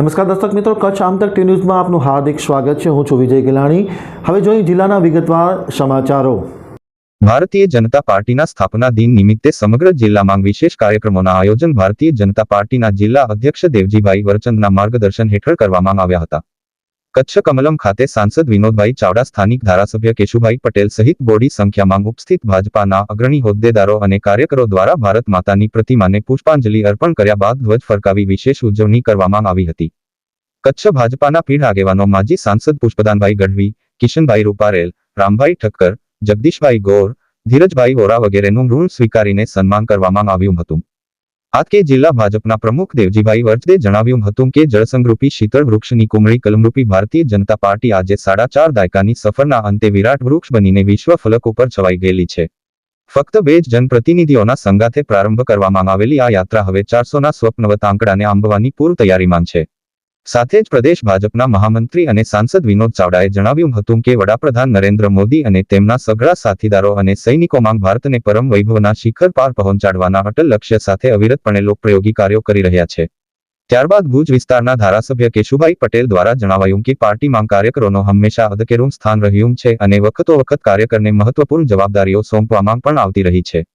નમસ્કાર દર્શક મિત્રો, કચ્છ આમતક ટી ન્યૂઝમાં આપનું હાર્દિક સ્વાગત છે. હું છું વિજય ગિલાણી. હવે જોઈએ જિલ્લાના વિગતવાર સમાચારો. ભારતીય જનતા પાર્ટીના સ્થાપના દિન નિમિત્તે સમગ્ર જિલ્લામાં વિશેષ કાર્યક્રમોના આયોજન ભારતીય જનતા પાર્ટીના જિલ્લા અધ્યક્ષ દેવજીભાઈ વરચંદના માર્ગદર્શન હેઠળ કરવામાં આવ્યા હતા. કચ્છ કમલમ ખાતે સાંસદ વિનોદભાઈ ચાવડા, સ્થાનિક ધારાસભ્ય કેશુભાઈ પટેલ સહિત બોડી સંખ્યામાં ઉપસ્થિત ભાજપાના અગ્રણી હોદ્દેદારો અને કાર્યકરો દ્વારા ભારત માતાની પ્રતિમાને પુષ્પાંજલિ અર્પણ કર્યા બાદ ધ્વજ ફરકાવી વિશેષ ઉજવણી કરવામાં આવી હતી. કચ્છ ભાજપાના પીઢ આગેવાનો માજી સાંસદ પુષ્પદાનભાઈ ગઢવી, કિશનભાઈ રૂપારેલ, રામભાઈ ઠક્કર, જગદીશભાઈ ગોર, ધીરજભાઈ વોરા વગેરેનું ઋણ સ્વીકારીને સન્માન કરવામાં આવ્યું હતું. આજ કે જિલ્લા ભાજપના પ્રમુખ દેવજીભાઈ વર્ચદે જણાવ્યું હતું કે જળસંગરૂપી શીતળ વૃક્ષની કુમળી કલમરૂપી ભારતીય જનતા પાર્ટી આજે સાડા ચાર દાયકાની સફરના અંતે વિરાટ વૃક્ષ બનીને વિશ્વ ફલક ઉપર છવાઈ ગયેલી છે. ફક્ત બે જ જનપ્રતિનિધિઓના સંગાથે પ્રારંભ કરવામાં આવેલી આ યાત્રા હવે ચારસોના સ્વપ્નવત આંકડાને આંબવાની પૂર્વ તૈયારીમાં છે. સાથે જ પ્રદેશ ભાજપના મહામંત્રી અને સાંસદ વિનોદ ચાવડાએ જણાવ્યું હતું કે વડાપ્રધાન નરેન્દ્ર મોદી અને તેમના સઘળા સાથીદારો અને સૈનિકોમાં ભારતને પરમ વૈભવના શિખર પાર પહોંચાડવાના અટલ લક્ષ્ય સાથે અવિરતપણે લોકપ્રયોગી કાર્યો કરી રહ્યા છે. ત્યારબાદ ભુજ વિસ્તારના ધારાસભ્ય કેશુભાઈ પટેલ દ્વારા જણાવાયું કે પાર્ટીમાં કાર્યકરોનો હંમેશા અધકેરું સ્થાન રહ્યું છે અને વખતો વખત કાર્યકરને મહત્વપૂર્ણ જવાબદારીઓ સોંપવામાં પણ આવતી રહી છે.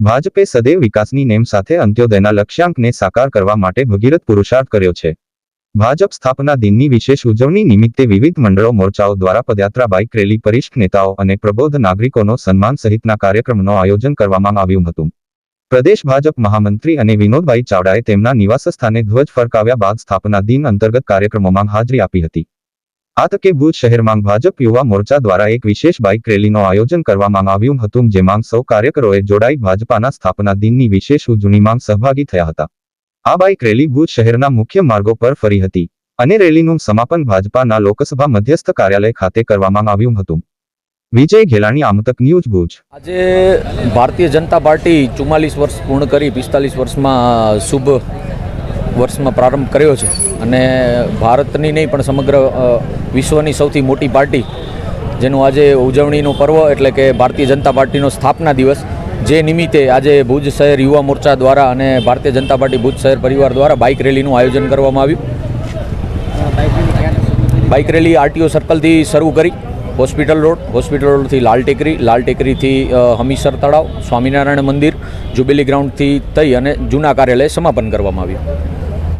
ભાજપે સદૈવ વિકાસની નેમ સાથે અંત્યોદયના લક્ષ્યાંકને સાકાર કરવા માટે ભગીરથ પુરુષાર્થ કર્યો છે. ભાજપ સ્થાપના દિનની વિશેષ ઉજવણી નિમિત્તે વિવિધ મંડળો મોરચાઓ દ્વારા પદયાત્રા બાઇક રેલી પરિષ્ઠ નેતાઓ અને પ્રબોધ નાગરિકોનો સન્માન સહિતના કાર્યક્રમનું આયોજન કરવામાં આવ્યું હતું. પ્રદેશ ભાજપ મહામંત્રી અને વિનોદભાઈ ચાવડાએ તેમના નિવાસસ્થાને ધ્વજ ફરકાવ્યા બાદ સ્થાપના દિન અંતર્ગત કાર્યક્રમોમાં હાજરી આપી હતી. આ તકે ભુજ શહેરમાં ભાજપ યુવા મોરચા દ્વારા એક વિશેષ બાઇક રેલીનું આયોજન કરવામાં આવ્યું હતું જેમાં સૌ કાર્યકરોએ જોડાઈ ભાજપાના સ્થાપના દિનની વિશેષ ઉજવણીમાં સહભાગી થયા હતા. આ બાઇક રેલી ભુજ શહેરના મુખ્ય માર્ગો પર ફરી હતી અને રેલીનું સમાપન ભાજપાના લોકસભા મધ્યસ્થ કાર્યાલય ખાતે કરવામાં આવ્યું હતું. વિજય ઘેલાણી, આમતક ન્યૂઝ ભુજ. આજે ભારતીય જનતા પાર્ટી ચુમ્માલીસ વર્ષ પૂર્ણ કરી, પિસ્તાલીસ વર્ષમાં શુભ વર્ષમાં પ્રારંભ કર્યો છે. અને ભારતની નહીં, પણ સમગ્ર વિશ્વની સૌથી મોટી પાર્ટી, જેનું આજે ઉજવણીનું પર્વ, એટલે કે ભારતીય જનતા પાર્ટીનો સ્થાપના દિવસ જે નિમિત્તે આજે ભુજ શહેર યુવા મોરચા દ્વારા અને ભારતીય જનતા પાર્ટી ભુજ શહેર પરિવાર દ્વારા બાઇક રેલીનું આયોજન કરવામાં આવ્યું. બાઇક રેલી આરટીઓ સર્કલથી શરૂ કરી, હોસ્પિટલ રોડ, હોસ્પિટલ રોડથી લાલ ટેકરી, લાલ ટેકરીથી હમીસર તળાવ, સ્વામિનારાયણ મંદિર, જુબેલી ગ્રાઉન્ડથી થઈ અને જૂના કાર્યાલય સમાપન કરવામાં આવ્યું.